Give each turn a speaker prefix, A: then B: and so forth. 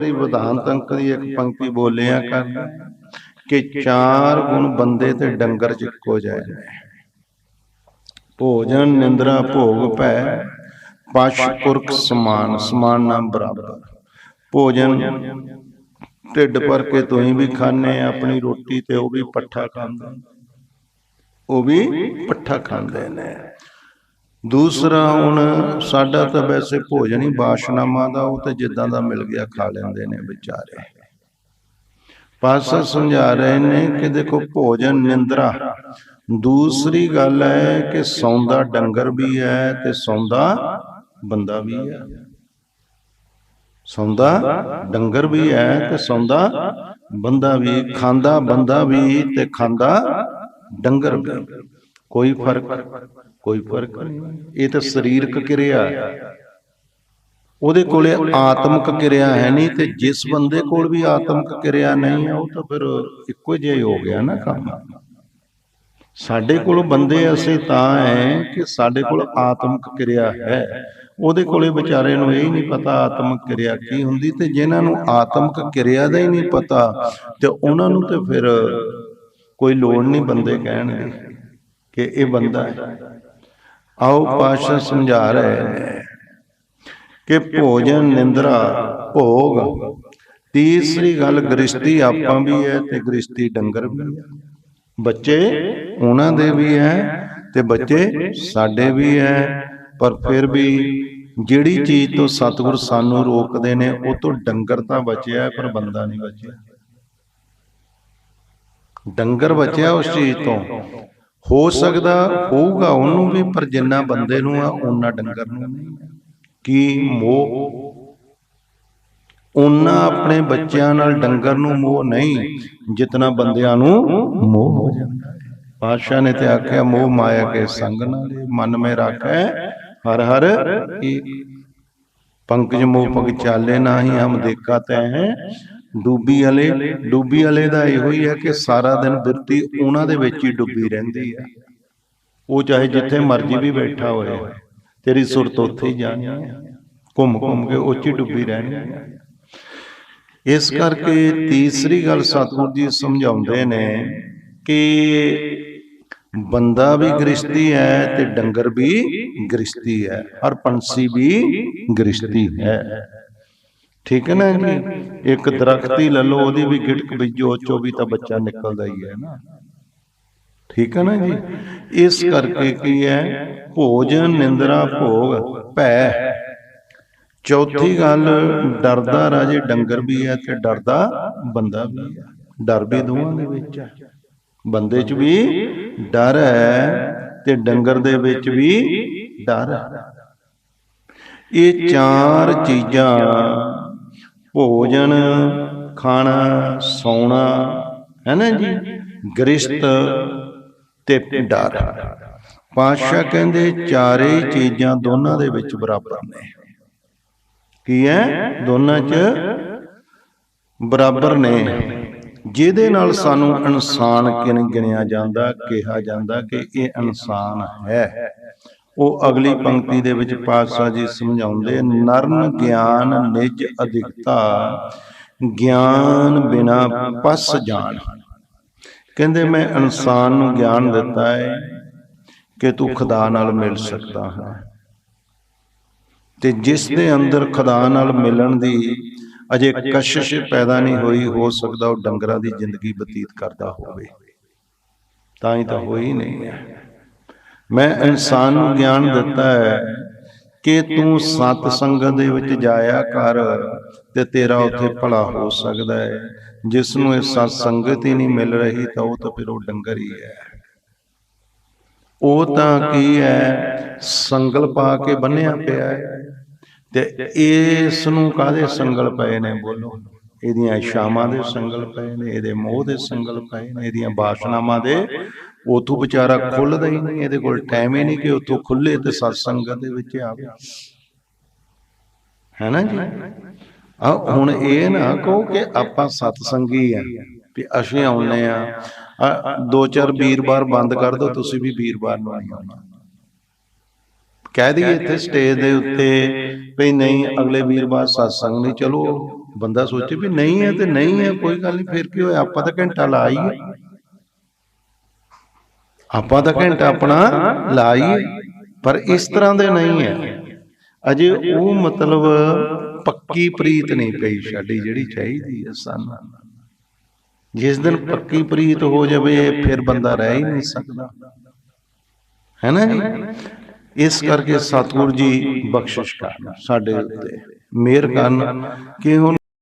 A: ਦੀ ਵਿਧਾਨ ਤੰਕ ਦੀ ਇੱਕ ਪੰਕਤੀ ਬੋਲਿਆ ਕਰ ਕਿ ਚਾਰ ਗੁਣ ਬੰਦੇ ਤੇ ਡੰਗਰ ਚ ਇੱਕੋ ਨੇ ਭੋਜਨ ਨਿੰਦਰਾ ਭੋਗ ਭੈ ਪਸ਼ ਪੁਰਖ ਸਮਾਨ। ਸਮਾਨ। ਨਾਮ ਬਰਾਬਰ। ਭੋਜਨ ਢਿੱਡ ਭਰ ਕੇ ਤੁਸੀਂ ਵੀ ਖਾਣੇ ਆਪਣੀ ਰੋਟੀ ਤੇ ਉਹ ਵੀ ਪੱਠਾ ਖਾਂਦੇ ਉਹ ਵੀ ਪੱਠਾ ਖਾਂਦੇ ਨੇ। ਦੂਸਰਾ ਹੁਣ ਸਾਡਾ ਤਾਂ ਵੈਸੇ ਭੋਜਨ ਹੀ ਬਾਸ਼ਨਾਮਾ ਦਾ, ਉਹ ਤੇ ਜਿੱਦਾਂ ਦਾ ਮਿਲ ਗਿਆ ਖਾ ਲੈਂਦੇ ਨੇ ਵਿਚਾਰੇ। ਪਾਸਾ ਸਮਝਾ ਰਹੇ ਨੇ ਕਿ ਦੇਖੋ ਭੋਜਨ ਨਿੰਦਰਾ। ਦੂਸਰੀ ਗੱਲ ਹੈ ਕਿ ਸੌਂਦਾ ਡੰਗਰ ਵੀ ਹੈ ਤੇ ਸੌਂਦਾ ਬੰਦਾ ਵੀ ਹੈ। ਸੌਂਦਾ ਡੰਗਰ ਵੀ ਹੈ ਤੇ ਸੌਂਦਾ ਬੰਦਾ ਵੀ, ਖਾਂਦਾ ਬੰਦਾ ਵੀ ਤੇ ਖਾਂਦਾ ਡੰਗਰ ਵੀ। ਕੋਈ ਫ਼ਰਕ ਕੋਈ ਫ਼ਰਕ ਨਹੀਂ। ਇਹ ਤਾਂ ਸਰੀਰਕ ਕਿਰਿਆ ਉਹਦੇ ਕੋਲੇ ਆਤਮਿਕ ਕਿਰਿਆ ਹੈ ਨਹੀਂ ਤੇ ਜਿਸ ਬੰਦੇ ਕੋਲ ਵੀ ਆਤਮਿਕ ਕਿਰਿਆ ਨਹੀਂ ਹੈ ਉਹ ਤਾਂ ਫਿਰ ਇੱਕੋ ਜਿਹਾ ਹੀ ਹੋ ਗਿਆ ਨਾ ਕੰਮ। ਸਾਡੇ ਕੋਲ ਬੰਦੇ ਅਸੀਂ ਤਾਂ ਹੈ ਕਿ ਸਾਡੇ ਕੋਲ ਆਤਮਿਕ ਕਿਰਿਆ ਹੈ। ਉਹਦੇ ਕੋਲੇ ਵਿਚਾਰੇ ਨੂੰ ਇਹ ਹੀ ਨਹੀਂ ਪਤਾ ਆਤਮਿਕ ਕਿਰਿਆ ਕੀ ਹੁੰਦੀ ਤੇ ਜਿਨ੍ਹਾਂ ਨੂੰ ਆਤਮਿਕ ਕਿਰਿਆ ਦਾ ਹੀ ਨਹੀਂ ਪਤਾ ਤੇ ਉਹਨਾਂ ਨੂੰ ਤੇ ਫਿਰ ਕੋਈ ਲੋੜ ਨਹੀਂ ਬੰਦੇ ਕਹਿਣਗੇ। ਕਿ ਇਹ ਬੰਦਾ ਹੈ। ਆਓ ਪਾਸ਼ਾ ਸਮਝਾ ਰਹੇ ਨੇ ਕਿ ਭੋਜਨ ਨਿੰਦਰਾ ਭੋਗ। ਤੀਸਰੀ ਗੱਲ ਗ੍ਰਿਸ਼ਤੀ ਆਪਾਂ ਵੀ ਹੈ ਤੇ ਗ੍ਰਿਸ਼ਤੀ ਡੰਗਰ ਵੀ ਹੈ। ਬੱਚੇ ਉਹਨਾਂ ਦੇ ਵੀ ਹੈ ਤੇ ਬੱਚੇ ਸਾਡੇ ਵੀ ਹੈ। ਪਰ ਫਿਰ ਵੀ ਜਿਹੜੀ ਚੀਜ਼ ਤੋਂ ਸਤਿਗੁਰ ਸਾਨੂੰ ਰੋਕਦੇ ਨੇ ਉਹ ਤੋਂ ਡੰਗਰ ਤਾਂ ਬਚਿਆ ਪਰ ਬੰਦਾ ਨਹੀਂ ਬਚਿਆ। ਡੰਗਰ ਬਚਿਆ ਉਸ ਚੀਜ਼ ਤੋਂ। ਹੋ ਸਕਦਾ ਹੋਊਗਾ, ਉਹਨੂੰ ਵੀ, ਪਰ ਜਿੰਨਾ ਬੰਦੇ ਨੂੰ ਆ ਉਹਨਾਂ ਡੰਗਰ ਨੂੰ ਨਹੀਂ। ਕੀ ਮੋਹ? ਉਹਨਾਂ ਆਪਣੇ ਬੱਚਿਆਂ ਨਾਲ ਡੰਗਰ ਨੂੰ ਮੋਹ ਨਹੀਂ, ਜਿਤਨਾ ਬੰਦਿਆਂ ਨੂੰ ਮੋਹ ਹੋ ਜਾਂਦਾ ਹੈ। ਪਾਤਸ਼ਾਹ ਨੇ ਤੇ ਆਖਿਆ, ਮੋਹ ਮਾਇਆ ਕੇ ਸੰਗ ਨਾਲੇ, ਮਨ ਮੇ ਰਾਖੈ, ਹਰ ਹਰ ਏਕ। ਪੰਕਜ ਮੋਹ ਪਗ ਚਾਲੇ ਨਾਹੀ, ਹਮ ਦੇਖਾ ਤੈ ਹੈ ਡੂਬੀ ਵਾਲੇ ਡੂਬੀ ਵਾਲੇ ਦਾ ਇਹੋ ਹੀ ਹੈ ਕਿ ਸਾਰਾ ਦਿਨ ਬਿਰਤੀ ਉਹਨਾਂ ਦੇ ਵਿੱਚ ਹੀ ਡੁੱਬੀ ਰਹਿੰਦੀ ਹੈ ਉਹ ਚਾਹੇ ਜਿੱਥੇ ਮਰਜ਼ੀ ਵੀ ਬੈਠਾ ਹੋਏ, ਤੇਰੀ ਸੁਰਤ ਉੱਥੇ ਹੀ ਜਾਣੀ ਹੈ ਘੁੰਮ ਘੁੰਮ ਕੇ ਉੱਚੀ ਡੁੱਬੀ ਰਹਿਣੀ ਹੈ ਇਸ ਕਰਕੇ ਤੀਸਰੀ ਗੱਲ ਸਤਿਗੁਰ ਜੀ ਸਮਝਾਉਂਦੇ ਨੇ ਕਿ ਬੰਦਾ ਵੀ ਗ੍ਰਿਸ਼ਤੀ ਹੈ ਤੇ ਡੰਗਰ ਵੀ ਗ੍ਰਿਸ਼ਤੀ ਹੈ, ਹਰ ਪੰਛੀ ਵੀ ਗ੍ਰਿਸ਼ਤੀ ਹੈ। ਠੀਕ ਹੈ ਨਾ ਜੀ? ਇੱਕ ਦਰਖਤ ਹੀ ਲੈ ਲਓ ਉਹਦੀ ਵੀ ਗਿਟਕ ਬੀਜੋ ਚੋ ਵੀ ਤਾਂ ਬੱਚਾ ਨਿਕਲਦਾ ਹੀ ਹੈ ਨਾ। ਠੀਕ ਹੈ ਨਾ ਜੀ? ਇਸ ਕਰਕੇ ਕੀ ਹੈ? ਭੋਜਨ ਨਿੰਦਰਾ ਭੋਗ ਭੈ। ਚੌਥੀ ਗੱਲ ਡਰਦਾ ਰਾਜੇ ਡੰਗਰ ਵੀ ਹੈ ਤੇ ਡਰਦਾ ਬੰਦਾ ਵੀ ਹੈ। ਡਰ ਵੀ ਦੋਵਾਂ ਦੇ ਵਿੱਚ ਹੈ। ਬੰਦੇ 'ਚ ਵੀ ਡਰ ਹੈ ਤੇ ਡੰਗਰ ਦੇ ਵਿੱਚ ਵੀ ਡਰ ਹੈ। ਇਹ ਚਾਰ ਚੀਜ਼ਾਂ ਭੋਜਨ, ਖਾਣਾ, ਸੌਣਾ, ਹੈ ਨਾ ਜੀ? ਗ੍ਰਿਸ਼ਤ ਤੇ ਡਰ। ਪਾਤਸ਼ਾਹ ਕਹਿੰਦੇ ਚਾਰੇ ਚੀਜ਼ਾਂ ਦੋਨਾਂ ਦੇ ਵਿੱਚ ਬਰਾਬਰ ਨੇ। ਕੀ ਹੈ? ਦੋਨਾਂ 'ਚ ਬਰਾਬਰ ਨੇ। ਜਿਹਦੇ ਨਾਲ ਸਾਨੂੰ ਇਨਸਾਨ ਕਿਨ ਗਿਣਿਆ ਜਾਂਦਾ, ਕਿਹਾ ਜਾਂਦਾ ਕਿ ਇਹ ਇਨਸਾਨ ਹੈ। ਉਹ ਅਗਲੀ ਪੰਕਤੀ ਦੇ ਵਿੱਚ ਪਾਤਸ਼ਾਹ ਜੀ ਸਮਝਾਉਂਦੇ ਨਰਨ ਗਿਆਨ ਨਿਜ ਅਧਿਕਤਾ, ਗਿਆਨ ਬਿਨਾ ਪਸ ਜਾਣ। ਕਹਿੰਦੇ, ਮੈਂ ਇਨਸਾਨ ਨੂੰ ਗਿਆਨ ਦਿੱਤਾ ਹੈ ਕਿ ਤੂੰ ਖੁਦਾ ਨਾਲ ਮਿਲ ਸਕਦਾ ਹੈ ਤੇ ਜਿਸ ਦੇ ਅੰਦਰ ਖੁਦਾ ਨਾਲ ਮਿਲਣ ਦੀ ਅਜੇ ਕਸ਼ਿਸ਼ ਪੈਦਾ ਨਹੀਂ ਹੋਈ, ਹੋ ਸਕਦਾ ਉਹ ਡੰਗਰਾਂ ਦੀ ਜ਼ਿੰਦਗੀ ਬਤੀਤ ਕਰਦਾ ਹੋਵੇ। ਤਾਂ ਹੀ ਤਾਂ ਹੋਈ ਨਹੀਂ ਹੈ। ਮੈਂ ਇਨਸਾਨ ਨੂੰ ਗਿਆਨ ਦਿੱਤਾ ਹੈ ਕਿ ਤੂੰ ਸਤ ਸੰਗਤ ਦੇ ਵਿੱਚ ਜਾਇਆ ਕਰ ਤੇ ਤੇਰਾ ਉੱਥੇ ਭਲਾ ਹੋ ਸਕਦਾ ਹੈ। ਜਿਸ ਨੂੰ ਇਹ ਸਤ ਸੰਗਤ ਹੀ ਨਹੀਂ ਮਿਲ ਰਹੀ, ਤਾਂ ਉਹ ਤਾਂ ਫਿਰ ਉਹ ਡੰਗਰ ਹੀ ਹੈ। ਉਹ ਤਾਂ ਕੀ ਹੈ? ਸੰਗਲ ਪਾ ਕੇ ਬੰਨਿਆ ਪਿਆ ਹੈ। ਤੇ ਇਸ ਨੂੰ ਕਾਦੇ ਸੰਗਲ ਪਏ ਨੇ ਬੋਲੋ? ਇਹਦੀਆਂ ਇਸ਼ਾਵਾਂ ਦੇ ਸੰਗਲ ਪਏ ਨੇ, ਇਹਦੇ ਮੋਹ ਦੇ ਸੰਗਲ ਪਏ ਨੇ, ਇਹਦੀਆਂ ਬਾਸ਼ਨਾਵਾਂ ਦੇ ਉਥੋਂ ਵਿਚਾਰਾ ਖੁੱਲਦਾ ਹੀ ਨਹੀਂ, ਇਹਦੇ ਕੋਲ ਟਾਈਮ ਹੀ ਨਹੀਂ ਕਿ ਉਥੋਂ ਖੁੱਲੇ ਤੇ ਸਤ ਦੇ ਵਿੱਚ ਆਵੇ ਹੈ ਨਾ ਜੀ? ਆ ਹੁਣ ਇਹ ਨਾ ਕਹੋ ਕਿ ਆਪਾਂ ਸਤਸੰਗੀ ਆ, ਵੀ ਅਸੀਂ ਆਉਨੇ ਆ। ਦੋ ਚਾਰ ਵੀਰਵਾਰ ਬੰਦ ਕਰ ਦਿਓ, ਤੁਸੀਂ ਵੀ ਵੀਰਵਾਰ ਨੂੰ ਨਹੀਂ ਆਉਣਾ। ਕਹਿ ਦਈਏ ਇੱਥੇ ਸਟੇਜ ਦੇ ਉੱਤੇ ਵੀ ਨਹੀਂ, ਅਗਲੇ ਵੀਰਵਾਰ ਸਤਸੰਗ ਨਹੀਂ, ਚਲੋ ਬੰਦਾ ਸੋਚੇ ਵੀ ਨਹੀਂ ਹੈ ਤੇ ਨਹੀਂ ਹੈ, ਕੋਈ ਗੱਲ ਨਹੀਂ, ਫਿਰ ਕੀ ਹੋਇਆ? ਆਪਾਂ ਤਾਂ ਘੰਟਾ ਲਾਈਏ ਆਪਾਂ ਤਾਂ ਘੰਟਾ ਆਪਣਾ ਲਾਈਏ ਪਰ ਇਸ ਤਰ੍ਹਾਂ ਦੇ ਨਹੀਂ ਹੈ। ਅਜੇ ਉਹ ਮਤਲਬ ਪੱਕੀ ਪ੍ਰੀਤ ਨਹੀਂ ਪਈ ਸਾਡੀ ਜਿਹੜੀ ਚਾਹੀਦੀ ਹੈ ਸਾਨੂੰ। ਜਿਸ ਦਿਨ ਪੱਕੀ ਪ੍ਰੀਤ ਹੋ ਜਾਵੇ ਫਿਰ ਬੰਦਾ ਰਹਿ ਹੀ ਨਹੀਂ ਸਕਦਾ। ਹੈ ਨਾ ਜੀ? ਇਸ ਕਰਕੇ ਸਤਿਗੁਰੂ ਜੀ ਬਖਸ਼ਿਸ਼ ਕਰਨ ਸਾਡੇ ਉੱਤੇ। ਮਿਹਰ ਕਰਨ ਕਿ ਹੁਣ